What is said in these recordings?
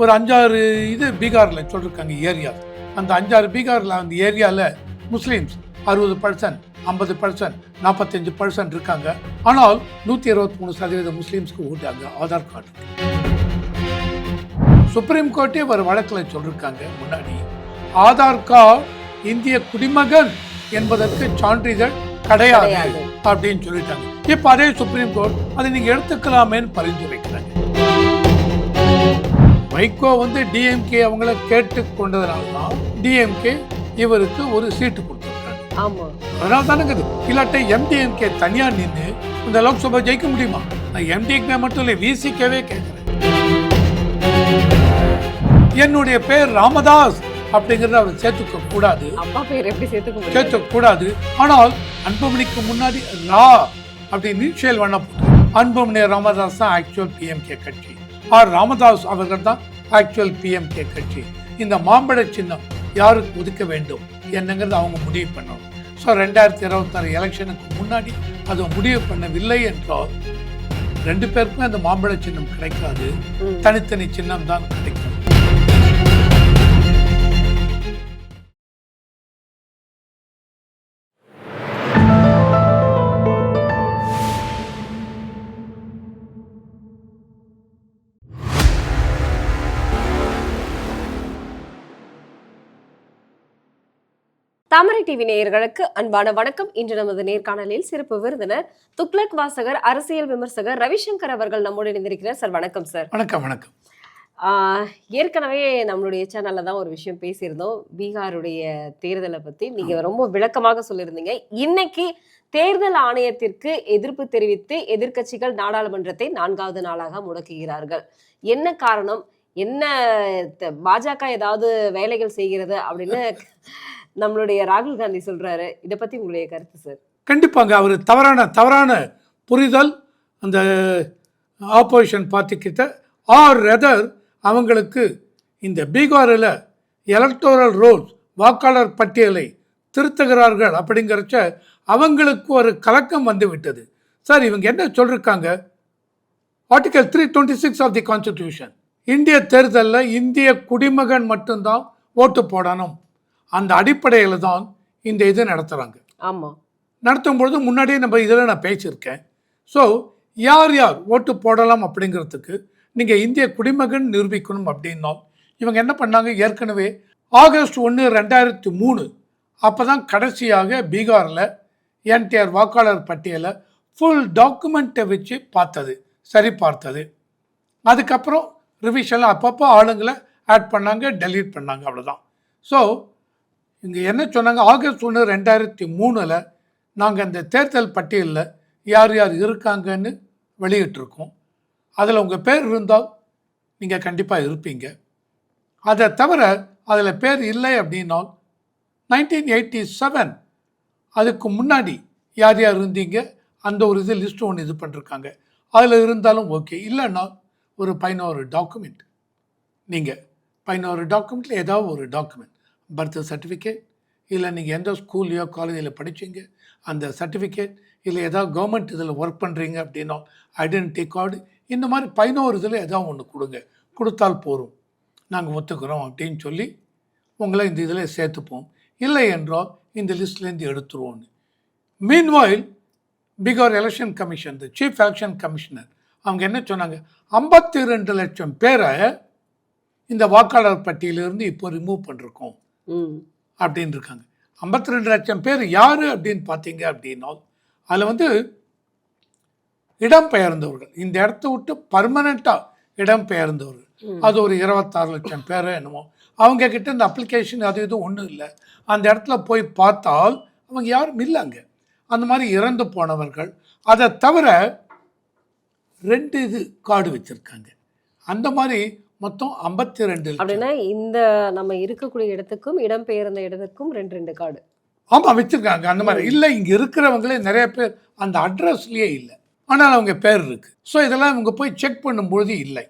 ஒரு அஞ்சாறு இது பீகாரில் சொல்லியிருக்காங்க ஏரியா அந்த அஞ்சாறு பீகாரில் அந்த ஏரியாவில் முஸ்லீம்ஸ் அறுபது பர்சன்ட் ஐம்பது பர்சன்ட் நாற்பத்தஞ்சு பர்சன்ட் இருக்காங்க. ஆனால் நூற்றி இருபத்தி மூணு சதவீத முஸ்லீம்ஸ்க்கு ஓட்டு அங்கே ஆதார் கார்டு சுப்ரீம் கோர்ட்டே ஒரு வழக்கில் சொல்லியிருக்காங்க முன்னாடி. ஆதார் கார்டு இந்திய குடிமகன் என்பதற்கு சான்றிதழ் கிடையாது. அப்படின்னு சொல்லிட்டாங்க. இப்போ அதே சுப்ரீம் கோர்ட் அதை நீங்க எடுத்துக்கலாமேன்னு பரிந்துரைக்கிறாங்க. வைகோ வந்து டிஎம்கே அவங்கள கேட்டு கொண்டதுனால தான் டிஎம்கே இவருக்கு ஒரு சீட்டு கொடுத்துருக்காங்க ஆமா. அதனால தானே இல்லாட்ட எம்டிஎம்கே தனியா நின்று இந்த லோக்சபா ஜெயிக்க முடியுமா? நான் எம்டிஎம்கே மட்டும் இல்லை விசிகேவே கேட்குறேன் என்னுடைய பேர் ராமதாஸ் அப்படிங்கறத அவர் சேர்த்துக்க கூடாது. அப்பா பேர் எப்படி சேர்த்துக்க சேர்த்துக்க கூடாது. ஆனால் அன்புமணிக்கு முன்னாடி ரா அப்படி நீச்சல் பண்ண அன்புமணி ராமதாஸ் தான் ஆக்சுவல் பிஎம்கே கட்சி. ஆர் ராமதாஸ் அவர்கள் தான் ஆக்சுவல் பிஎம்கே கட்சி. இந்த மாம்பழ சின்னம் யாருக்கு ஒதுக்க வேண்டும் என்னங்கிறது அவங்க முடிவு பண்ணணும். ஸோ ரெண்டாயிரத்தி இருபத்தாறு எலெக்ஷனுக்கு முன்னாடி அதை முடிவு பண்ணவில்லை என்றால் ரெண்டு பேருக்கும் அந்த மாம்பழ சின்னம் கிடைக்காது. தனித்தனி சின்னம் தான் கிடைக்கும். தாமரை டிவி நேயர்களுக்கு அன்பான வணக்கம். இன்று நமது நேர்காணலில் சிறப்பு விருந்தினர் துக்ளக் வாசகர் அரசியல் விமர்சகர் ரவிசங்கர் அவர்கள் நம்மோடு இணைந்திருக்கிறார். சார் வணக்கம் சார். வணக்கம் வணக்கம். ஏற்கனவே நம்மளுடைய சேனல்ல தான் ஒரு விஷயம் பேசியிருந்தோம். பீகாருடைய தேர்தலை பத்தி. நீங்க ரொம்ப விளக்கமாக சொல்லியிருந்தீங்க. இன்னைக்கு தேர்தல் ஆணையத்திற்கு எதிர்ப்பு தெரிவித்து எதிர்க்கட்சிகள் நாடாளுமன்றத்தை நான்காவது நாளாக முடக்குகிறார்கள். என்ன காரணம்? என்ன பாஜக ஏதாவது வேலைகள் செய்கிறது அப்படின்னு நம்மளுடைய ராகுல் காந்தி சொல்றாரு இதை பத்தி உங்களுடைய கருத்து சார். கண்டிப்பாங்க அவர் தவறான தவறான புரிதல் அந்த ஆப்போசிஷன் பார்ட்டிக்கிட்ட ஆர் ரெதர் அவங்களுக்கு இந்த பீகாரில் எலக்டோரல் ரோல்ஸ் வாக்காளர் பட்டியலை திருத்துகிறார்கள் அப்படிங்கிறச்ச அவங்களுக்கு ஒரு கலக்கம் வந்து விட்டது சார் இவங்க என்ன சொல்லியிருக்காங்க article three twenty six of the constitution இந்திய தேர்தலில் இந்திய குடிமகன் மட்டும்தான் ஓட்டு போடணும். அந்த அடிப்படையில் தான் இந்த இது நடத்துகிறாங்க ஆமா. நடத்தும் பொழுது முன்னாடியே நம்ம இதில் நான் பேசியிருக்கேன். ஸோ யார் யார் ஓட்டு போடலாம் அப்படிங்கிறதுக்கு நீங்கள் இந்திய குடிமகன் நிரூபிக்கணும் அப்படின்னா இவங்க என்ன பண்ணாங்க? ஏற்கனவே ஆகஸ்ட் ஒன்று ரெண்டாயிரத்தி மூணு அப்போ தான் கடைசியாக பீகாரில் என்டிஆர் வாக்காளர் பட்டியலை ஃபுல் டாக்குமெண்ட்டை வச்சு பார்த்தது சரி பார்த்தது அதுக்கப்புறம் ரிவிஷனில் அப்பப்போ ஆளுங்களை ஆட் பண்ணாங்க டெலீட் பண்ணாங்க அவ்வளோதான் ஸோ இங்கே என்ன சொன்னாங்க? ஆகஸ்ட் ஒன்று ரெண்டாயிரத்தி மூணில் நாங்கள் அந்த தேர்தல் பட்டியலில் யார் யார் இருக்காங்கன்னு வெளியிட்டிருக்கோம். அதில் உங்கள் பேர் இருந்தால் நீங்கள் கண்டிப்பாக இருப்பீங்க. அதை தவிர அதில் பேர் இல்லை அப்படின்னால் நைன்டீன் எயிட்டி செவன் அதுக்கு முன்னாடி யார் யார் இருந்தீங்க? அந்த ஒரு இது லிஸ்ட் ஒன்று இது பண்ணிருக்காங்க. அதில் இருந்தாலும் ஓகே. இல்லைன்னா ஒரு பதினோரு டாக்குமெண்ட். நீங்கள் பதினோரு டாக்குமெண்ட்டில் ஏதாவது ஒரு டாக்குமெண்ட். பர்த் சர்டிஃபிகேட் இல்லை நீங்கள் எந்த ஸ்கூல்லையோ காலேஜில் படிச்சீங்க அந்த சர்டிஃபிகேட் இல்லை ஏதாவது கவர்மெண்ட் இதில் ஒர்க் பண்ணுறீங்க அப்படின்னா ஐடென்டிட்டி கார்டு இந்த மாதிரி பதினோரு இதில் ஏதாவது ஒன்று கொடுங்க. கொடுத்தால் போதும். நாங்கள் ஒத்துக்கிறோம் அப்படின்னு சொல்லி உங்களை இந்த இதில் சேர்த்துப்போம். இல்லை என்றால் இந்த லிஸ்ட்லேருந்து எடுத்துருவோன்னு meanwhile Bihar election commission the chief election commissioner அவங்க என்ன சொன்னாங்க? ஐம்பத்தி ரெண்டு லட்சம் பேரை இந்த வாக்காளர் பட்டியலிருந்து இப்போ ரிமூவ் பண்ணிருக்கோம். அப்படின்னு இருக்காங்க ஐம்பத்தி ரெண்டு லட்சம் பேர் யார் அப்படின்னு பார்த்தீங்க அப்படின்னா அதில் வந்து இடம்பெயர்ந்தவர்கள். இந்த இடத்த விட்டு பர்மனெண்ட்டாக இடம்பெயர்ந்தவர்கள். அது ஒரு இருபத்தாறு லட்சம் பேர் என்னமோ. அவங்க கிட்ட இந்த அப்ளிகேஷன் அது இதுவும் ஒன்றும் இல்லை. அந்த இடத்துல போய் பார்த்தால் அவங்க யாரும் இல்லைங்க. அந்த மாதிரி இறந்து போனவர்கள். அதை தவிர ரெண்டு இது கார்டு வச்சுருக்காங்க. அந்த மாதிரி மொத்தம் ஐம்பத்தி ரெண்டு அப்படின்னா இந்த நம்ம இருக்கக்கூடிய இடத்துக்கும் இடம்பெயர்ந்த இடத்துக்கும் ரெண்டு ரெண்டு கார்டு. ஆமாம் வச்சுருக்காங்க அந்த மாதிரி. இல்லை இங்கே இருக்கிறவங்களே நிறைய பேர் அந்த அட்ரஸ்லேயே இல்லை. ஆனால் அவங்க பேர் இருக்குது ஸோ இதெல்லாம் இவங்க போய் செக் பண்ணும்பொழுது இல்லை.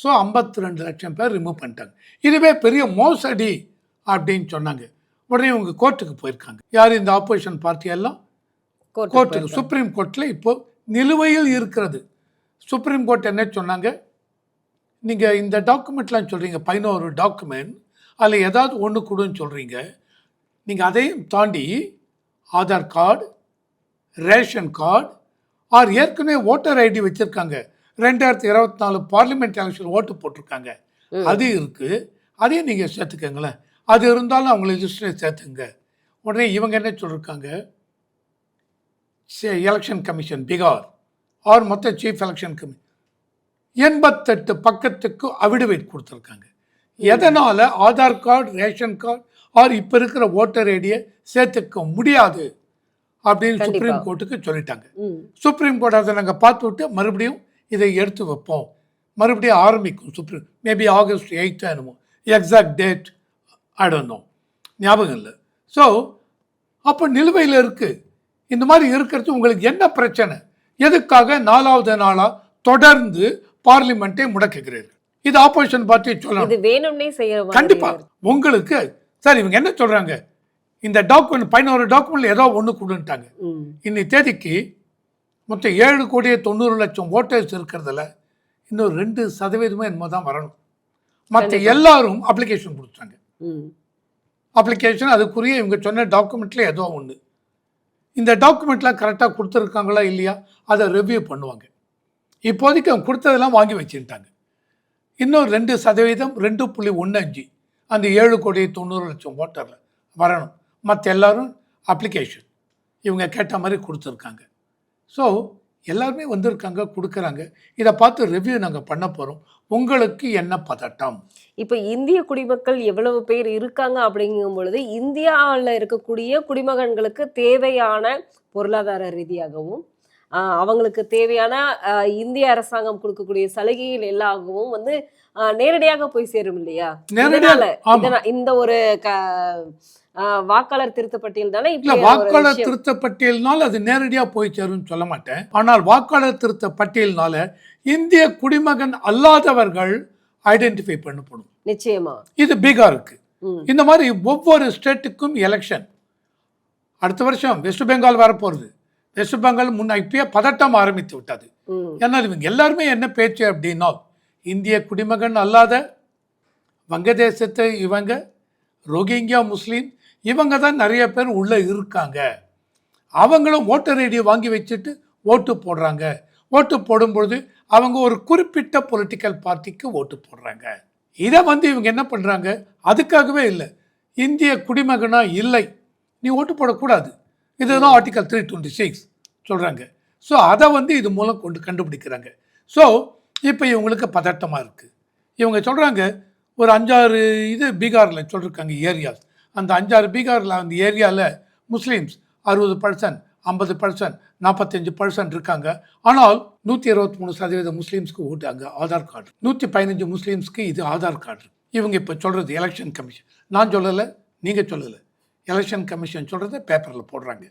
ஸோ ஐம்பத்தி ரெண்டு லட்சம் பேர் ரிமூவ் பண்ணிட்டாங்க. இதுவே பெரிய மோசடி அப்படின்னு சொன்னாங்க. உடனே இவங்க கோர்ட்டுக்கு போயிருக்காங்க. யார் இந்த ஆப்போசிஷன் பார்ட்டி எல்லாம்? கோர்ட்டுக்கு சுப்ரீம் கோர்ட்டில் இப்போ நிலுவையில் இருக்கிறது. சுப்ரீம் கோர்ட் என்ன சொன்னாங்க? நீங்கள் இந்த டாக்குமெண்ட்லாம் சொல்கிறீங்க பதினோரு டாக்குமெண்ட் அதில் ஏதாவது ஒன்று கொடுன்னு சொல்கிறீங்க நீங்கள் அதையும் தாண்டி Aadhaar card ration card or ஏற்கனவே ஓட்டர் ஐடி வச்சுருக்காங்க. ரெண்டாயிரத்தி இருபத்தி நாலு பார்லிமெண்ட் எலெக்ஷன் ஓட்டு போட்டிருக்காங்க. அது இருக்குது அதையும் நீங்கள் சேர்த்துக்கங்களேன். அது இருந்தாலும் அவங்கள லிஸ்ட்டில் சேர்த்துங்க. உடனே இவங்க என்ன சொல்லியிருக்காங்க எலெக்ஷன் கமிஷன் பீகார். ஆர் மொத்த சீஃப் எலெக்ஷன் கமி எண்பத்தெட்டு பக்கத்துக்கு அவிடவிட் கொடுத்துருக்காங்க. எதனால் Aadhaar card ration card or இப்போ இருக்கிற ஓட்டர் ஐடியை சேர்த்துக்க முடியாது அப்படின்னு. சுப்ரீம் கோர்ட்டுக்கு சொல்லிட்டாங்க. சுப்ரீம் கோர்ட் அதை நாங்கள் பார்த்து விட்டு மறுபடியும் இதை எடுத்து வைப்போம். மறுபடியும் ஆரம்பிக்கும் சுப்ரீம் மேபி ஆகஸ்ட் எயித்து என்னமோ. எக்ஸாக்ட் டேட் நோ ஞாபகம் இல்லை. ஸோ அப்போ நிலுவையில் இருக்குது இந்த மாதிரி இருக்கிறது உங்களுக்கு என்ன பிரச்சனை? எதுக்காக நாலாவது நாளாக தொடர்ந்து பார்லிமெண்ட்டை முடக்குகிறீர்கள். இது ஆப்போசிஷன் பார்ட்டி சொல்லணும். இது வேணும்னே செய்யற மாதிரி கண்டிப்பா. உங்களுக்கு சார் இவங்க என்ன சொல்றாங்க? இந்த டாக்குமெண்ட் பதினோரு டாக்குமெண்ட் ஏதோ ஒன்று கொடுன்ட்டாங்க. இன்னி தேதிக்கு மொத்தம் ஏழு கோடியே தொண்ணூறு லட்சம் ஓட்டர்ஸ் இருக்கிறதுல இன்னும் ரெண்டு சதவீதமே என்னமோ தான் வரணும். மற்ற. எல்லாரும் அப்ளிகேஷன் கொடுத்தாங்க அப்ளிகேஷன் அதுக்குரிய இவங்க சொன்ன டாக்குமெண்ட்ல ஏதோ ஒன்று இந்த டாக்குமெண்ட்லாம் கரெக்டாக கொடுத்துருக்காங்களா இல்லையா? அதை ரிவ்யூ பண்ணுவாங்க. இப்போதைக்கு அவங்க கொடுத்ததெல்லாம் வாங்கி வச்சுட்டாங்க இன்னும் ரெண்டு சதவீதம் ரெண்டு புள்ளி ஒன்று அஞ்சு. அந்த ஏழு கோடி தொண்ணூறு லட்சம் ஓட்டரில் வரணும். மற்ற எல்லாரும் அப்ளிகேஷன் இவங்க கேட்ட மாதிரி கொடுத்துருக்காங்க. ஸோ எல்லாருமே வந்திருக்காங்க கொடுக்குறாங்க. இதை பார்த்து ரிவ்யூ நாங்கள் பண்ண போகிறோம் உங்களுக்கு என்ன பதட்டம்? இப்போ இந்திய குடிமக்கள் எவ்வளவு பேர் இருக்காங்க அப்படிங்கும் பொழுது இந்தியாவில் இருக்கக்கூடிய குடிமகன்களுக்கு தேவையான பொருளாதார ரீதியாகவும் அவங்களுக்கு தேவையான இந்திய அரசாங்கம் கொடுக்கக்கூடிய சலுகைகள் எல்லாகவும் வந்து நேரடியாக போய் சேரும் இல்லையா? இதனால இந்த ஒரு வாக்காளர் திருத்த பட்டியல் தானே இல்ல வாக்காளர். திருத்த பட்டியல்னால் அது நேரடியாக போய் சேரும்னு சொல்ல மாட்டேன். ஆனால் வாக்காளர் திருத்த பட்டியல்னால இந்திய குடிமகன் அல்லாதவர்கள் ஐடென்டிஃபை பண்ணப்படும். நிச்சயமா. இது பீகாருக்கு. இந்த மாதிரி ஒவ்வொரு ஸ்டேட்டுக்கும் எலெக்ஷன் அடுத்த வருஷம் வெஸ்ட் பெங்கால் வரப்போகிறது வெஸ்ட் பெங்கால் முன்ன இப்பயே பதட்டம் ஆரம்பித்து விட்டது. ஏன்னா இவங்க எல்லாருமே என்ன பேச்சு அப்படின்னா இந்திய குடிமகன் அல்லாத வங்கதேசத்தை இவங்க ரோஹிங்கியா முஸ்லீம் இவங்க தான் நிறைய பேர் உள்ளே இருக்காங்க. அவங்களும் ஓட்டர் ஐடியை வாங்கி வச்சுட்டு ஓட்டு போடுறாங்க. ஓட்டு போடும்பொழுது அவங்க ஒரு குறிப்பிட்ட பொலிட்டிக்கல் பார்ட்டிக்கு ஓட்டு போடுறாங்க. இதை வந்து இவங்க என்ன பண்ணுறாங்க அதுக்காகவே இல்லை. இந்திய குடிமகனா இல்லை. நீ ஓட்டு போடக்கூடாது. இதுதான் ஆர்டிகல் த்ரீ டுவெண்ட்டி சிக்ஸ் சொல்கிறாங்க ஸோ அதை வந்து இது மூலம் கொண்டு கண்டுபிடிக்கிறாங்க. ஸோ இப்போ இவங்களுக்கு பதட்டமாக இருக்குது இவங்க சொல்கிறாங்க ஒரு அஞ்சாறு இது பீகாரில் சொல்லியிருக்காங்க ஏரியாஸ். அந்த அஞ்சாறு பீகாரில் அந்த ஏரியாவில் முஸ்லீம்ஸ் அறுபது பர்சன்ட் ஐம்பது பர்சன்ட் நாற்பத்தஞ்சு பர்சன்ட் இருக்காங்க. ஆனால் நூற்றி இருபத்தி மூணு சதவீத முஸ்லீம்ஸ்க்கு ஓட்டு அங்கே ஆதார் கார்டு. நூற்றி பதினஞ்சு முஸ்லீம்ஸ்க்கு இது ஆதார் கார்டு. இவங்க இப்போ சொல்கிறது எலெக்ஷன் கமிஷன் நான் சொல்லலை நீங்கள் சொல்லலை. எலெக்ஷன் கமிஷன் சொல்கிறத பேப்பரில் போடுறாங்க.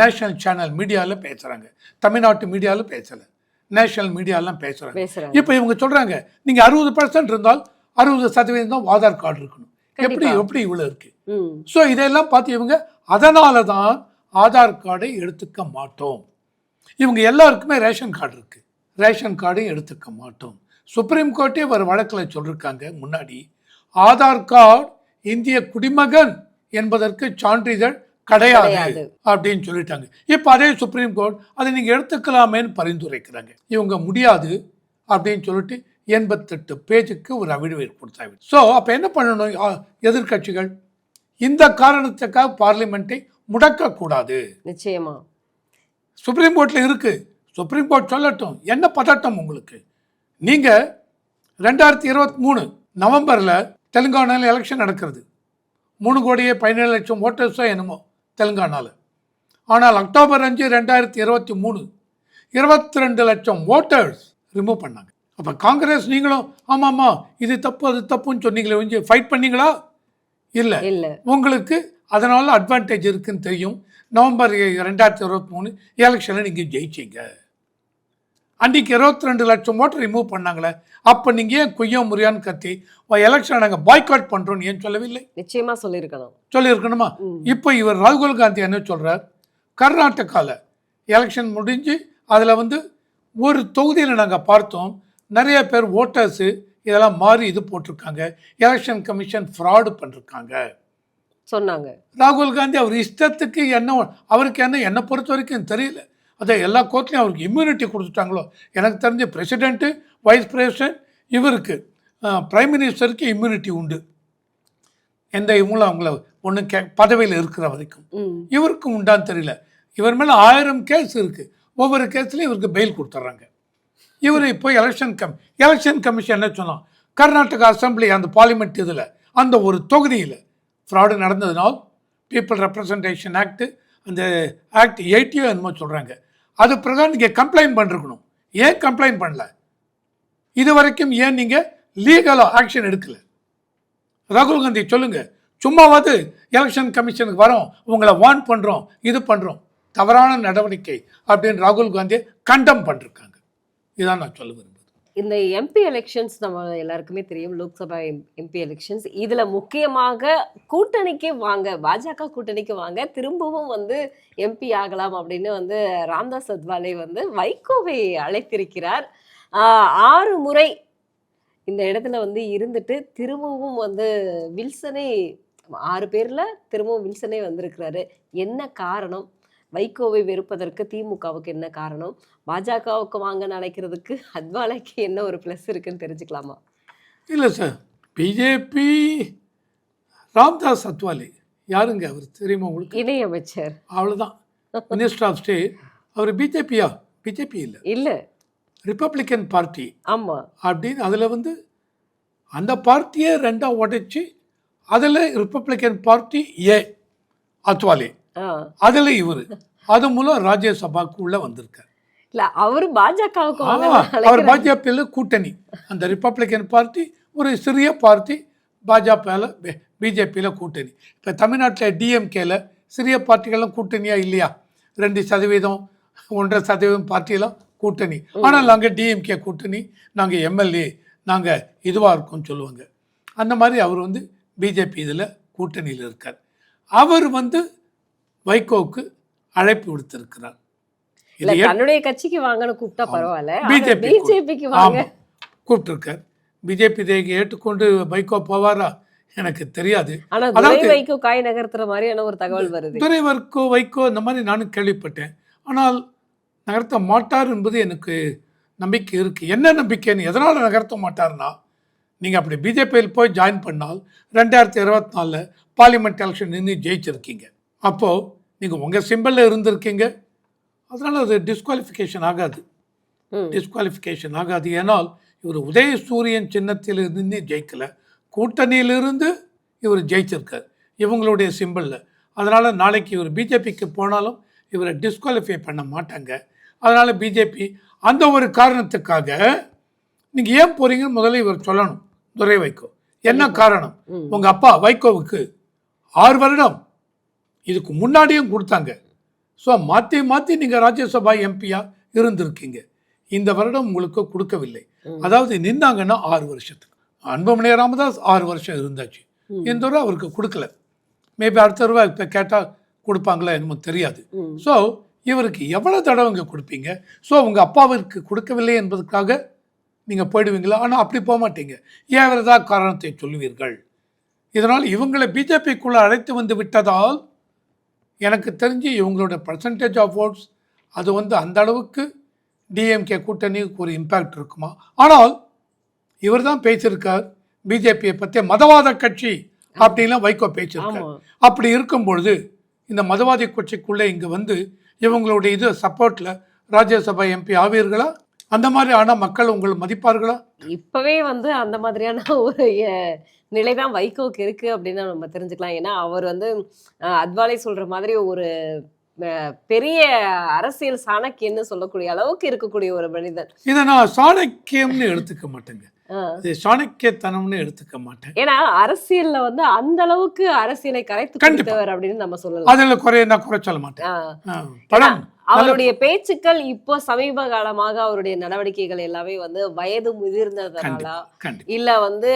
நேஷனல் சேனல் மீடியாவில் பேசுகிறாங்க தமிழ்நாட்டு மீடியாவில் பேசலை. நேஷனல் மீடியாலாம் பேசுகிறாங்க இப்போ இவங்க சொல்கிறாங்க நீங்கள் அறுபது பர்சன்ட் இருந்தால் அறுபது சதவீதம் தான் ஆதார் கார்டு இருக்கணும். எப்படி. எப்படி இவ்வளோ இருக்குது ம். ஸோ இதெல்லாம் பார்த்து இவங்க அதனால தான் ஆதார் கார்டை எடுத்துக்க மாட்டோம். இவங்க எல்லாருக்குமே ரேஷன் கார்டு இருக்குது ரேஷன் கார்டையும் எடுத்துக்க மாட்டோம். சுப்ரீம் கோர்ட்டே ஒரு வழக்கில் சொல்லியிருக்காங்க முன்னாடி ஆதார் கார்டு இந்திய குடிமகன் என்பதற்கு சான்றிதழ் கிடையாது. அப்படின்னு சொல்லிட்டாங்க. இப்போ அதே சுப்ரீம் கோர்ட் அதை நீங்கள் எடுத்துக்கலாமேன்னு பரிந்துரைக்கிறாங்க. இவங்க முடியாது அப்படின்னு சொல்லிட்டு எண்பத்தெட்டு பேஜுக்கு ஒரு அவிடுவேட் கொடுத்தாங்க. ஸோ அப்போ என்ன பண்ணணும்? ஆ, எதிர்க்கட்சிகள். இந்த காரணத்துக்காக பார்லிமெண்ட்டை முடக்கக்கூடாது. நிச்சயமா. சுப்ரீம் கோர்ட்டில் இருக்கு. சுப்ரீம் கோர்ட் சொல்லட்டும். என்ன பதட்டம் உங்களுக்கு? நீங்கள் ரெண்டாயிரத்தி இருபத்தி மூணு நவம்பரில் தெலுங்கானாவில் எலெக்ஷன் நடக்கிறது. மூணு கோடியே பதினேழு லட்சம் ஓட்டர்ஸோ என்னமோ தெலுங்கானாவில் ஆனால் அக்டோபர் அஞ்சு ரெண்டாயிரத்தி இருபத்தி மூணு இருபத்தி ரெண்டு லட்சம் ஓட்டர்ஸ் ரிமூவ் பண்ணாங்க. அப்போ காங்கிரஸ் நீங்களும் ஆமாம்மா இது தப்பு அது தப்புன்னு சொன்னீங்களே கொஞ்சம் ஃபைட் பண்ணீங்களா? இல்லை. உங்களுக்கு அதனால அட்வான்டேஜ் இருக்குன்னு தெரியும். நவம்பர் ரெண்டாயிரத்தி இருபத்தி மூணு எலெக்ஷனில் நீங்கள் ஜெயிச்சீங்க. அன்றைக்கி இருபத்தி ரெண்டு லட்சம் ஓட்டர் ரிமூவ் பண்ணாங்களே அப்போ நீங்கள் ஏன் குய்யோ முறியான்னு கத்தி எலெக்ஷனை நாங்கள் பாய்காட் பண்ணுறோன்னு ஏன் சொல்லவில்லை? நிச்சயமா சொல்லியிருக்கணும். சொல்லியிருக்கணுமா. இப்போ இவர் ராகுல் காந்தி என்ன சொல்கிறார் கர்நாடகாவில் எலெக்ஷன் முடிஞ்சு அதில் வந்து ஒரு தொகுதியில் நாங்கள் பார்த்தோம் நிறைய பேர் ஓட்டர்ஸு இதெல்லாம் மாறி இது போட்டிருக்காங்க எலெக்ஷன் கமிஷன் ஃப்ராடு பண்ணிருக்காங்க. சொன்னாங்க. ராகுல் காந்தி அவர் இஷ்டத்துக்கு என்ன அவருக்கு என்ன என்னை பொறுத்த வரைக்கும் தெரியல. அதான் எல்லா கோர்ட்லையும் அவருக்கு இம்யூனிட்டி கொடுத்துட்டாங்களோ? எனக்கு தெரிஞ்ச பிரசிடென்ட்டு வைஸ் பிரசிடென்ட் இவருக்கு பிரைம் மினிஸ்டருக்கு இம்யூனிட்டி உண்டு. எந்த இவங்களும் அவங்கள ஒன்றும் கே பதவியில் இருக்கிற வரைக்கும். ம். இவருக்கு உண்டான்னு தெரியல. இவர் மேலே ஆயிரம் கேஸ் இருக்குது ஒவ்வொரு கேஸ்லையும் இவருக்கு பெயில் கொடுத்துட்றாங்க இவர் இப்போ எலெக்ஷன் கம் எலெக்ஷன் கமிஷன் என்ன சொன்னான்? கர்நாடகா அசம்பிளி அந்த பார்லிமெண்ட் இதில் அந்த ஒரு தொகுதியில் ஃப்ராடு நடந்ததுனால் பீப்புள் ரெப்ரசன்டேஷன் ஆக்ட் அந்த ஆக்ட் எயிட்டியோ என்னமோ சொல்கிறாங்க அது பிரகாரம் நீங்கள் கம்ப்ளைண்ட் பண்ணிருக்கணும். ஏன் கம்ப்ளைண்ட் பண்ணல? இது வரைக்கும் ஏன் நீங்கள் லீகலாக ஆக்ஷன் எடுக்கலை? ராகுல் காந்தி சொல்லுங்கள் சும்மாவது எலெக்ஷன் கமிஷனுக்கு வரோம். உங்களை வார்ன் பண்ணுறோம் இது பண்ணுறோம் தவறான நடவடிக்கை அப்படின்னு ராகுல் காந்தியை கண்டம் பண்ணிருக்காங்க. இதான் நான் சொல்ல இந்த எம்பி எலெக்ஷன்ஸ் நம்ம எல்லாருக்குமே தெரியும். லோக்சபா எம்பி எலெக்ஷன்ஸ் இதில் முக்கியமாக கூட்டணிக்கு வாங்க பாஜக கூட்டணிக்கு வாங்க திரும்பவும் வந்து எம்பி ஆகலாம் அப்படின்னு வந்து ராம்தாஸ் அத்வாலே வந்து வைகோவை அழைத்திருக்கிறார். ஆறு முறை இந்த இடத்துல வந்து இருந்துட்டு திரும்பவும் வந்து வில்சனை ஆறு பேரில் திரும்பவும் வில்சனே வந்திருக்கிறாரு. என்ன காரணம்? வைகோவை வெறுப்பதற்கு திமுகவுக்கு என்ன காரணம்? பாஜகவுக்கு வாங்க நினைக்கிறதுக்கு அத்வாலைக்கு என்ன ஒரு ப்ளஸ் இருக்குன்னு தெரிஞ்சுக்கலாமா? இல்லை சார் பிஜேபி ராம்தாஸ் அத்வாலே. யாருங்க அவர்? தெரியுமா உங்களுக்கு? இணையமைச்சர். அவ்வளோதான் மினிஸ்டர் ஆஃப் ஸ்டேட் அவர் பிஜேபியா பிஜேபி இல்லை. இல்ல. ரிப்பப்ளிக்கன் பார்ட்டி ஆமா. அப்படின்னு அதில் வந்து அந்த பார்ட்டியை ரெண்டாக உடைச்சி அதில் ரிப்பப்ளிக்கன் பார்ட்டி ஏ அத்வாலே. அதில் இவர். அது மூலம் ராஜ்யசபாக்கு உள்ள வந்திருக்கார். இல்ல அவர் பாஜகவுக்கு அவர். பாஜகவில் கூட்டணி. அந்த ரிப்பப்ளிக்கன் பார்ட்டி ஒரு சிறிய பார்ட்டி பாஜகவில் பிஜேபியில் கூட்டணி. இப்போ தமிழ்நாட்டில் டிஎம்கேல சிறிய பார்ட்டிகள்லாம் கூட்டணியா இல்லையா? ரெண்டு சதவீதம் ஒன்றரை சதவீதம் பார்ட்டியெல்லாம் கூட்டணி. ஆனால் நாங்கள் டிஎம்கே கூட்டணி நாங்கள் எம்எல்ஏ நாங்கள் இதுவாக இருக்கோம்னு சொல்லுவாங்க. அந்த மாதிரி அவர் வந்து பிஜேபி இதில் கூட்டணியில் இருக்கார். அவர் வந்து வைகோவுக்கு அழைப்பு விடுத்திருக்கிறார். தன்னுடைய கட்சிக்கு வாங்கன்னு கூப்பிட்டா பரவாயில்ல க்கு. பிஜேபிக்கு வாங்க. கூப்பிட்டுருக்கார். பிஜேபி இதை ஏற்றுக்கொண்டு வைகோ போவாரா? எனக்கு தெரியாது. ஆனா அதாவது- துரை வைகோ காய் நகர்த்துற மாதிரியான ஒரு தகவல் வருது. துறைவர்க்கோ வைகோ இந்த மாதிரி நானும் கேள்விப்பட்டேன். ஆனால் நகர்த்த மாட்டார் என்பது எனக்கு நம்பிக்கை இருக்குது என்ன நம்பிக்கைன்னு எதனால் நகர்த்த மாட்டார்னா நீங்கள் அப்படி பிஜேபியில் போய் ஜாயின் பண்ணால் ரெண்டாயிரத்தி இருபத்தி நாலில் பார்லிமெண்ட் எலெக்ஷன் நின்று ஜெயிச்சிருக்கீங்க. அப்போது நீங்கள் உங்கள் சிம்பிளில் இருந்திருக்கீங்க. அதனால் அது டிஸ்குவாலிஃபிகேஷன் ஆகாது. டிஸ்குவாலிஃபிகேஷன் ஆகாது. ஏனால் இவர் உதயசூரியன் சின்னத்தில் இருந்து ஜெயிக்கல. கூட்டணியிலிருந்து இவர் ஜெயிச்சிருக்கார். இவங்களுடைய சிம்பிளில் அதனால் நாளைக்கு இவர் பிஜேபிக்கு போனாலும் இவரை டிஸ்குவாலிஃபை பண்ண மாட்டாங்க. அதனால் பிஜேபி அந்த ஒரு காரணத்துக்காக நீங்கள் ஏன் போறீங்கன்னு முதல்ல இவர் சொல்லணும். துரை வைகோ. என்ன காரணம். உங்கள் அப்பா வைகோவுக்கு ஆறு வருடம். இதுக்கு முன்னாடியும் கொடுத்தாங்க. ஸோ மாற்றி மாற்றி நீங்கள் ராஜ்யசபா எம்பியா இருந்திருக்கீங்க. இந்த வருடம் உங்களுக்கு கொடுக்கவில்லை. அதாவது நின்னாங்கன்னா ஆறு வருஷத்துக்கு. அன்புமணி ராமதாஸ் ஆறு வருஷம் இருந்தாச்சு. இந்த தடவை அவருக்கு கொடுக்கல. மேபி அடுத்த ரூபா இப்போ கேட்டால் கொடுப்பாங்களா என்னமோ தெரியாது. ஸோ இவருக்கு எவ்வளோ தடவைங்க கொடுப்பீங்க? ஸோ உங்கள் அப்பாவிற்கு கொடுக்கவில்லை என்பதற்காக நீங்கள் போயிடுவீங்களா? ஆனால் அப்படி போக மாட்டீங்க. ஏன் ஏதாவது காரணத்தை சொல்லுவீர்கள்? இதனால் இவங்களை பிஜேபிக்குள்ளே அழைத்து வந்து விட்டதால் எனக்கு தெரிஞ்சு இவங்களோட பர்சன்டேஜ் ஆஃப் votes அது வந்து அந்த அளவுக்கு டிஎம்கே கூட்டணிக்கு ஒரு இம்பேக்ட் இருக்குமா? ஆனால் இவர் தான் பேசியிருக்கார் பிஜேபியை பற்றி மதவாத கட்சி அப்படின்லாம் வைகோ பேசியிருக்கார். ஆமா. அப்படி இருக்கும் பொழுது இந்த மதவாதி கட்சிக்குள்ளே இங்கே வந்து இவங்களுடைய இது சப்போர்ட்டில் ராஜ்யசபா எம்பி ஆவீர்களா? அந்த மாதிரி ஆனால் மக்கள் உங்களை மதிப்பார்களா? இப்பவே வந்து அந்த மாதிரியான ஒரு நிலைதான் வைகோக்கு இருக்கு அப்படின்னு நம்ம தெரிஞ்சுக்கலாம். ஏன்னா அவர் வந்து அத்வாலே சொல்ற மாதிரி ஒரு பெரிய அரசியல் சாணக்கியன்னு சொல்லக்கூடிய அளவுக்கு இருக்கக்கூடிய ஒரு மனிதன். இதை நான் சாணக்கியம்னு எடுத்துக்க மாட்டேங்க. சாணக்கியத்தனம்னு எடுத்துக்க மாட்டேன். ஏன்னா அரசியல்ல வந்து அந்த அளவுக்கு அரசியலை கரைத்து கண்டிப்பா. கொடுத்தவர் அப்படின்னு நம்ம சொல்லலாம். அதில் குறைய நான் குறை சொல்ல மாட்டேன். படம் அவருடைய பேச்சுக்கள் இப்போ சமீப காலமாக அவருடைய நடவடிக்கைகள் எல்லாமே வந்து வயது முதிர்ந்ததுனால இல்ல வந்து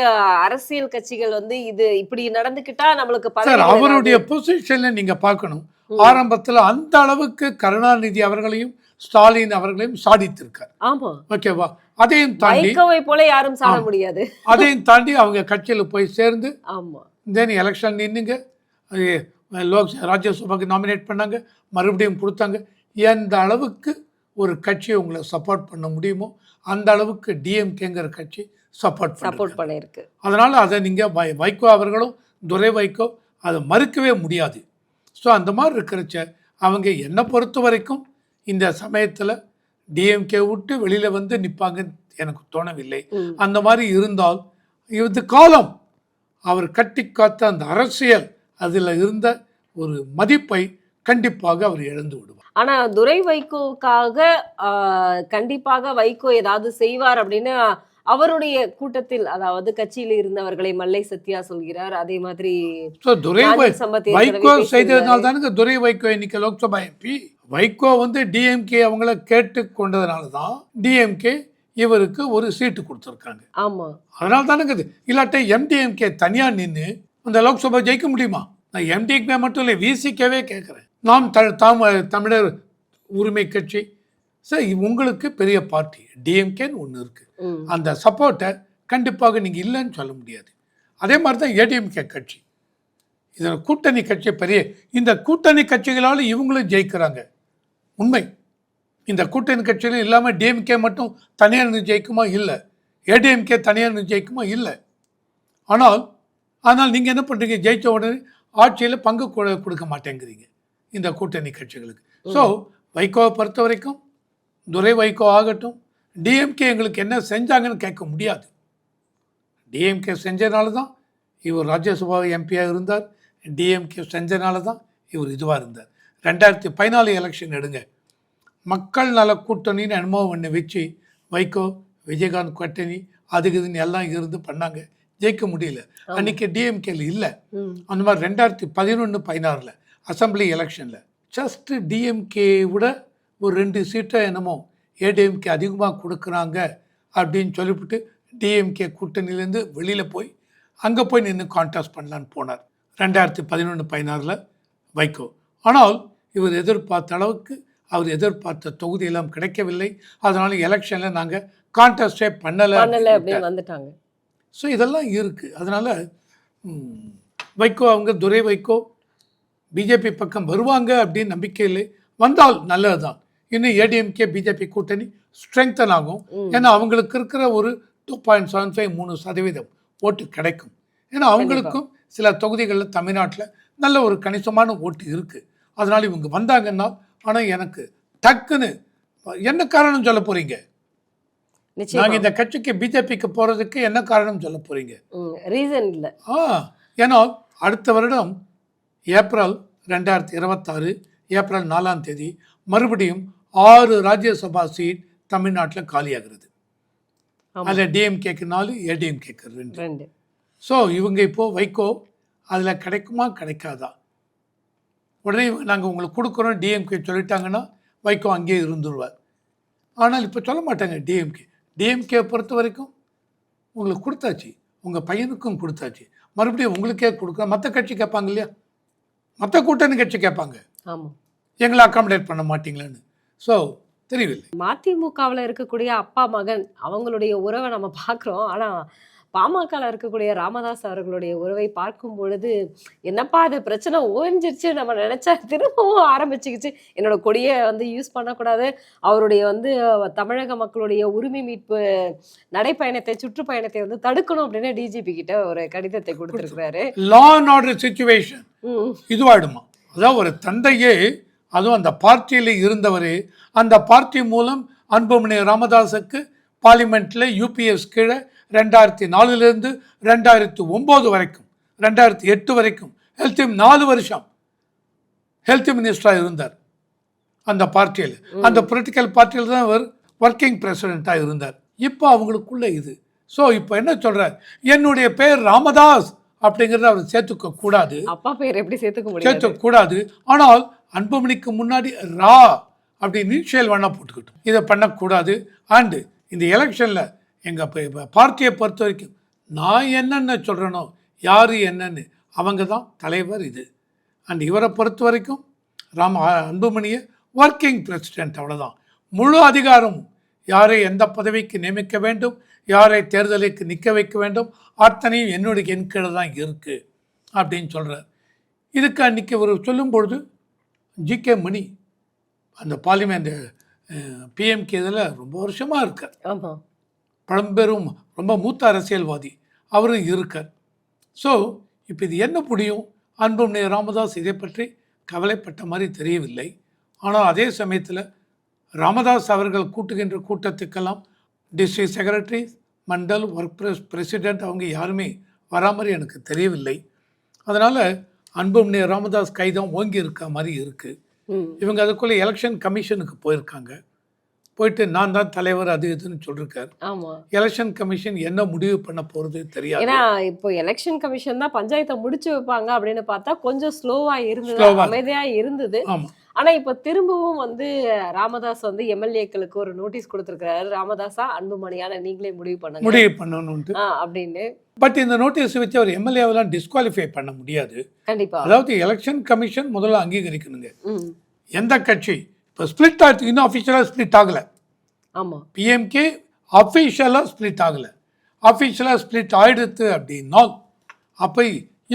அரசியல் கட்சிகள் வந்து இது இப்படி நடந்துக்கிட்டா நம்மளுக்கு பதவிகள் அவருடைய பொசிஷன்ல நீங்க பார்க்கணும். ஆரம்பத்துல அந்த அளவுக்கு கருணாநிதி அவர்களையும் ஸ்டாலின் அவர்களையும் சாடித்திருக்கார் ஆமா. ஓகேவா? அதையும் தாண்டி போல யாரும் சாட முடியாது. அதையும் தாண்டி அவங்க கட்சியில் போய் சேர்ந்து ஆமா. தென் எலெக்ஷன் நின்னுங்க. அது லோக் ராஜ்யசபாக்கு நாமினேட் பண்ணாங்க. மறுபடியும் கொடுத்தாங்க. எந்த அளவுக்கு ஒரு கட்சியை உங்களை சப்போர்ட் பண்ண முடியுமோ அந்த அளவுக்கு டிஎம்கேங்கிற கட்சி சப்போர்ட் சப்போர்ட் பண்ண பண்ணிருக்கு அதனால் அதை நீங்கள் வை வைகோ அவர்களும் துரை வைகோ அதை மறுக்கவே முடியாது. ஸோ அந்த மாதிரி இருக்கிறச்ச அவங்க என்னை பொறுத்த வரைக்கும் இந்த சமயத்தில் டிஎம்கே விட்டு வெளியில் வந்து நிற்பாங்கன்னு எனக்கு தோணவில்லை. அந்த மாதிரி இருந்தால் இது காலம். அவர் கட்டி காத்த அந்த அரசியல் அதில் இருந்த ஒரு மதிப்பை கண்டிப்பாக அவர் இழந்து விடுவார். ஆனா துரை வைகோவுக்காக கண்டிப்பாக வைகோ ஏதாவது செய்வார் அப்படின்னு அவருடைய கூட்டத்தில் அதாவது கட்சியில் இருந்தவர்களை மல்லை சத்யா சொல்கிறார் அதே மாதிரி வைகோ. செய்ததுனால தானுங்க துரை வைகோ இன்னைக்கு லோக்சபா எம்பி வைகோ வந்து டிஎம்கே அவங்கள கேட்டு கொண்டதுனால தான் டிஎம்கே இவருக்கு ஒரு சீட்டு கொடுத்துருக்காங்க. ஆமா. அதனால இது. இல்லாட்ட எம்டிஎம்கே தனியாக நின்று அந்த லோக்சபா ஜெயிக்க முடியுமா? நான் எம்டிஎம்கே மட்டும் இல்லை விசிகேவே கேட்குறேன். நாம் தமிழர் உரிமை கட்சி சார் உங்களுக்கு பெரிய பார்ட்டி டிஎம்கேன்னு ஒன்று இருக்குது. அந்த சப்போர்ட்டை கண்டிப்பாக நீங்கள் இல்லைன்னு சொல்ல முடியாது. அதே மாதிரி தான் ஏடிஎம்கே கட்சி. இதில் கூட்டணி கட்சி பெரிய இந்த கூட்டணி கட்சிகளால் இவங்களும் ஜெயிக்கிறாங்க. உண்மை. இந்த கூட்டணி கட்சிகள் இல்லாமல் டிஎம்கே மட்டும் இருந்து ஜெயிக்குமா? இல்லை. ஏடிஎம்கே இருந்து ஜெயிக்குமா? இல்லை. ஆனால் ஆனால் நீங்கள் என்ன பண்ணுறீங்க ஜெயிச்ச உடனே ஆட்சியில் பங்கு கொடு- கொடுக்க மாட்டேங்கிறீங்க. இந்த கூட்டணி கட்சிகளுக்கு. ஸோ வைகோவை பொறுத்த வரைக்கும் துரை வைகோ ஆகட்டும் டிஎம்கே எங்களுக்கு என்ன செஞ்சாங்கன்னு கேட்க முடியாது. டிஎம்கே செஞ்சனால தான் இவர் ராஜ்யசபா எம்பியாக இருந்தார். டிஎம்கே செஞ்சனால தான் இவர் இதுவாக இருந்தார். ரெண்டாயிரத்தி பதினாலு எலெக்ஷன் எடுங்க. மக்கள் நல கூட்டணின்னு அனுபவம் ஒன்று வச்சு வைகோ விஜயகாந்த் கூட்டணி அதுக்கு இதுன்னு எல்லாம் இருந்து பண்ணாங்க. ஜெயிக்க முடியல. அன்னைக்கு டிஎம்கேல இல்லை. அந்த மாதிரி ரெண்டாயிரத்தி பதினொன்று பதினாறில் அசம்பிளி எலெக்ஷனில் ஜஸ்ட் டிஎம்கே விட ஒரு ரெண்டு சீட்டை என்னமோ ஏடிஎம்கே அதிகமாக கொடுக்குறாங்க அப்படின்னு சொல்லிவிட்டு டிஎம்கே கூட்டணியிலேருந்து வெளியில் போய் அங்கே போய் நின்று கான்டாஸ்ட் பண்ணலான்னு போனார். ரெண்டாயிரத்தி பதினொன்று பதினாறில் வைகோ. ஆனால் இவர் எதிர்பார்த்த அளவுக்கு அவர் எதிர்பார்த்த தொகுதியெல்லாம் கிடைக்கவில்லை. அதனால எலெக்ஷனில் நாங்கள் கான்டாஸ்டே பண்ணலை வந்துட்டாங்க. ஸோ இதெல்லாம் இருக்குது அதனால் வைகோ அவங்க துரை வைகோ பிஜேபி பக்கம் வருவாங்க அப்படின்னு நம்பிக்கை இல்லை. வந்தால் நல்லது தான் இன்னும் ஏடிஎம்கே பிஜேபி கூட்டணி ஸ்ட்ரெங்தன் ஆகும். ஏன்னா அவங்களுக்கு இருக்கிற ஒரு டூ பாயிண்ட் செவன் ஃபைவ் மூணு சதவீதம் ஓட்டு கிடைக்கும். ஏன்னா அவங்களுக்கும் சில தொகுதிகளில் தமிழ்நாட்டில் நல்ல ஒரு கணிசமான ஓட்டு இருக்குது அதனால் இவங்க வந்தாங்கன்னா ஆனால் எனக்கு டக்குன்னு என்ன காரணம் சொல்ல போகிறீங்க நாங்கள் இந்த கட்சிக்கு பிஜேபிக்கு போகிறதுக்கு என்ன காரணம் சொல்ல போகிறீங்க ரீசன் இல்ல. ஆ ஏன்னா அடுத்த வருடம் ஏப்ரல் ரெண்டாயிரத்தி இருபத்தாறு ஏப்ரல் நாலாம் தேதி மறுபடியும் ஆறு ராஜ்யசபா சீட் தமிழ்நாட்டில் காலியாகிறது. அதில் டிஎம்கேக்கு நாலு ஏடிஎம்கேக்கு ரெண்டு. ரெண்டு. ஸோ இவங்க இப்போது வைகோ அதில் கிடைக்குமா கிடைக்காதா? உடனே நாங்கள் உங்களுக்கு கொடுக்குறோம் டிஎம்கே சொல்லிட்டாங்கன்னா வைகோ அங்கேயே இருந்துருவார். ஆனால் இப்போ சொல்ல மாட்டாங்க டிஎம்கே டிஎம்கே பொறுத்த வரைக்கும் உங்களுக்கு கொடுத்தாச்சு உங்கள் பையனுக்கும் கொடுத்தாச்சு. மறுபடியும் உங்களுக்கே கொடுக்க மற்ற கட்சி கேட்பாங்க இல்லையா? மற்ற கூட்டணி கட்சி கேட்பாங்க. ஆமா. எங்களை அக்காமடேட் பண்ண மாட்டீங்களான்னு. ஸோ தெரியவில்லை. மதிமுகவில் இருக்கக்கூடிய அப்பா மகன் அவங்களுடைய உறவை நம்ம பார்க்குறோம். ஆனால் பாமகவில் இருக்கக்கூடிய ராமதாஸ் அவர்களுடைய உறவை பார்க்கும் பொழுது என்னப்பா அது பிரச்சனை ஓஞ்சிருச்சு நம்ம நினைச்சா திரும்பவும் ஆரம்பிச்சுக்கிச்சு. என்னோட கொடியை வந்து யூஸ் பண்ணக்கூடாது. அவருடைய வந்து தமிழக மக்களுடைய உரிமை மீட்பு நடைப்பயணத்தை சுற்றுப்பயணத்தை வந்து தடுக்கணும் அப்படின்னு டிஜிபி கிட்ட ஒரு கடிதத்தை கொடுத்துருக்கிறாரு. லா அண்ட் ஆர்டர் சுச்சுவேஷன் இதுவாயிடுமா அதாவது ஒரு தந்தையே அதுவும் அந்த பார்ட்டியில் இருந்தவர் அந்த பார்ட்டி மூலம் அன்புமணி ராமதாஸுக்கு பார்லிமெண்ட்டில் யூபிஎஸ் கீழே ரெண்டாயிரத்தி நாலுலேருந்து ரெண்டாயிரத்தி ஒம்பது வரைக்கும் ரெண்டாயிரத்தி எட்டு வரைக்கும் ஹெல்த் நாலு வருஷம் ஹெல்த் மினிஸ்டராக இருந்தார் அந்த பார்ட்டியில். அந்த பொலிட்டிக்கல் பார்ட்டியில் தான் அவர் ஒர்க்கிங் பிரசிடெண்ட்டாக இருந்தார். இப்போ அவங்களுக்குள்ள இது. ஸோ இப்போ என்ன சொல்கிறார் என்னுடைய பேர் ராமதாஸ் அப்படிங்கிறத அவர் சேர்த்துக்க கூடாது அப்பா பேர் எப்படி சேர்த்துக்க முடியாது? சேர்த்தக்கூடாது ஆனால் அன்புமணிக்கு முன்னாடி ரா அப்படின்னு ஷேல் வேணால் போட்டுக்கிட்டோம். இதை பண்ணக்கூடாது. அண்டு இந்த எலெக்ஷனில் எங்கள் பார்ட்டியை பொறுத்த வரைக்கும் நான் என்னென்ன சொல்கிறேனோ யார் என்னன்னு அவங்க தான் தலைவர் இது. அண்ட் இவரை பொறுத்த வரைக்கும் ராம அன்புமணியை ஒர்க்கிங் பிரசிடென்ட் அவ்வளோதான் முழு அதிகாரமும் யாரை எந்த பதவிக்கு நியமிக்க வேண்டும் யாரை தேர்தலுக்கு நிற்க வைக்க வேண்டும் அத்தனையும் என்னுடைய என் கீழே தான் இருக்குது அப்படின்னு சொல்கிறார் இதுக்கு அன்றைக்கி ஒரு சொல்லும் பொழுது ஜிகே மணி அந்த பார்லிமெண்ட் பிஎம்கே இதில் ரொம்ப வருஷமாக இருக்கார். பழம்பெரும் ரொம்ப மூத்த அரசியல்வாதி. அவரும் இருக்கார். ஸோ இப்போ இது என்ன முடியும் அன்புமணி ராமதாஸ் இதை பற்றி கவலைப்பட்ட மாதிரி தெரியவில்லை. ஆனால் அதே சமயத்தில் ராமதாஸ் அவர்கள் கூட்டுகின்ற கூட்டத்துக்கெல்லாம் district secretary mandal work press president அவங்க யாருமே வரா மாதிரி எனக்கு தெரியவில்லை. அதனால் அன்புமணி ராமதாஸ் கைதான் ஓங்கி இருக்க மாதிரி இருக்குது இவங்க அதுக்குள்ளே எலெக்ஷன் கமிஷனுக்கு போயிருக்காங்க. போயிட்டு நான் தான் தலைவர் அது இதுன்னு சொல்லியிருக்காரு ஆமா. எலெக்ஷன் கமிஷன் என்ன முடிவு பண்ண போறது தெரியாது. ஏன்னா இப்போ எலெக்ஷன் கமிஷன் தான் பஞ்சாயத்தை முடிச்சு வைப்பாங்க அப்படின்னு பார்த்தா கொஞ்சம் ஸ்லோவா இருந்தது Slow-ஆ. அமைதியா இருந்தது. ஆமா. ஆனா இப்ப திரும்பவும் வந்து ராமதாஸ் வந்து எம்எல்ஏக்களுக்கு ஒரு நோட்டீஸ் கொடுத்திருக்கிறாரு. ராமதாஸா அன்புமணியான நீங்களே முடிவு பண்ணுங்க. முடிவு பண்ணணும்ட்டு அப்படின்னு. பட் இந்த நோட்டீஸ் வச்சு அவர் எம்எல்ஏவெல்லாம் டிஸ்குவாலிஃபை பண்ண முடியாது. கண்டிப்பா. அதாவது எலெக்ஷன் கமிஷன் முதல்ல அங்கீகரிக்கணுங்க. எந்த கட்சி? இப்போ ஸ்பிளிட் ஆகிட்டு இன்னும் அஃபிஷியலாக ஸ்பிளிட் ஆகலை. ஆமா. பிஎம்கே அஃபிஷியலாக ஸ்பிளிட் ஆகலை. அஃபிஷியலாக ஸ்பிளிட் ஆயிடுத்து அப்படின்னால் அப்போ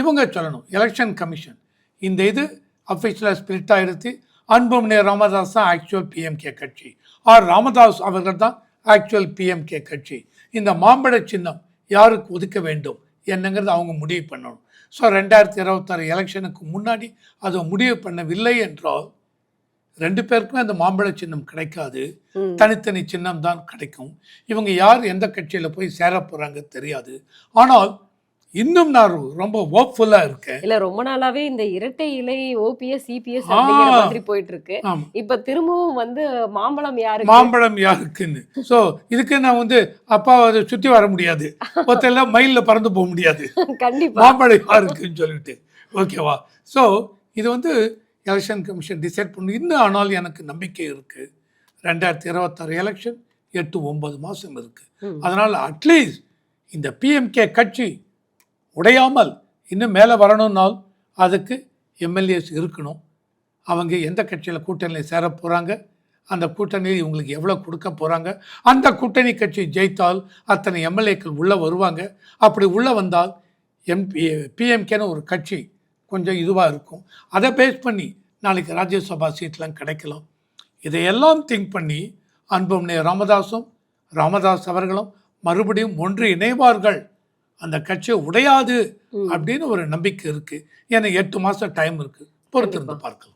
இவங்க சொல்லணும். எலெக்ஷன் கமிஷன் இந்த இது அஃபிஷியலாக ஸ்பிளிட் ஆயிடுத்து அன்புமணி ராமதாஸ் தான் ஆக்சுவல் பிஎம்கே கட்சி. ஆர் ராமதாஸ் அவர்கள் தான் ஆக்சுவல் பிஎம்கே கட்சி. இந்த மாம்பழ சின்னம் யாருக்கு ஒதுக்க வேண்டும் என்னங்கிறது அவங்க முடிவு பண்ணணும். ஸோ ரெண்டாயிரத்தி இருபத்தாறு எலெக்ஷனுக்கு முன்னாடி அதை முடிவு பண்ணவில்லை என்றால் ரெண்டு பேருக்குமே அந்த மாம்பழ சின்னம் கிடைக்காது. தனித்தனி சின்னம் தான் கிடைக்கும். இவங்க யார் எந்த கட்சியில் போய் சேர போகிறாங்க தெரியாது. ஆனால் இன்னும் நான் ரொம்ப ஹோப்ஃபுல்லாக இருக்கேன். இல்ல ரொம்ப நாளாவே இந்த இரட்டை இலை ஓபிஎஸ் சிபிஎஸ். அப்படிங்கிற மாதிரி போயிட்டு இருக்கு இப்ப திரும்பவும் வந்து மாம்பழம் யாருக்கு? மாம்பழம் யாருக்குன்னு. ஸோ இதுக்கு நான் வந்து அப்பா அதை சுற்றி வர முடியாது. ஒருத்தெல்லாம் மயிலில் பறந்து போக முடியாது. கண்டிப்பா. மாம்பழம் யாருக்குன்னு சொல்லிட்டு. ஓகேவா ஸோ இது வந்து எலெக்ஷன் கமிஷன் டிசைட் பண்ணு. இன்னும் ஆனால் எனக்கு நம்பிக்கை இருக்குது ரெண்டாயிரத்தி இருபத்தாறு எலெக்ஷன் எட்டு ஒன்பது மாதம் இருக்குது. அதனால் அட்லீஸ்ட் இந்த பிஎம்கே கட்சி உடையாமல் இன்னும் மேலே வரணும்னால் அதுக்கு எம்எல்ஏஸ் இருக்கணும். அவங்க எந்த கட்சியில் கூட்டணியில் சேர போகிறாங்க அந்த கூட்டணியில் இவங்களுக்கு எவ்வளோ கொடுக்க போகிறாங்க அந்த கூட்டணி கட்சி ஜெயித்தால் அத்தனை எம்எல்ஏக்கள் உள்ளே வருவாங்க. அப்படி உள்ளே வந்தால் எம்பி பிஎம்கேன்னு ஒரு கட்சி கொஞ்சம் இதுவாக இருக்கும். அதை பேஸ் பண்ணி நாளைக்கு ராஜ்யசபா சீட்லாம் கிடைக்கலாம். இதையெல்லாம் திங்க் பண்ணி அன்புமணி ராமதாஸும் ராமதாஸ் அவர்களும் மறுபடியும் ஒன்று இணைவார்கள். அந்த கட்சி உடையாது. அப்படின்னு ஒரு நம்பிக்கை இருக்குது ஏன்னா எட்டு மாதம் டைம் இருக்குது பொறுத்திருந்து பார்க்கலாம்.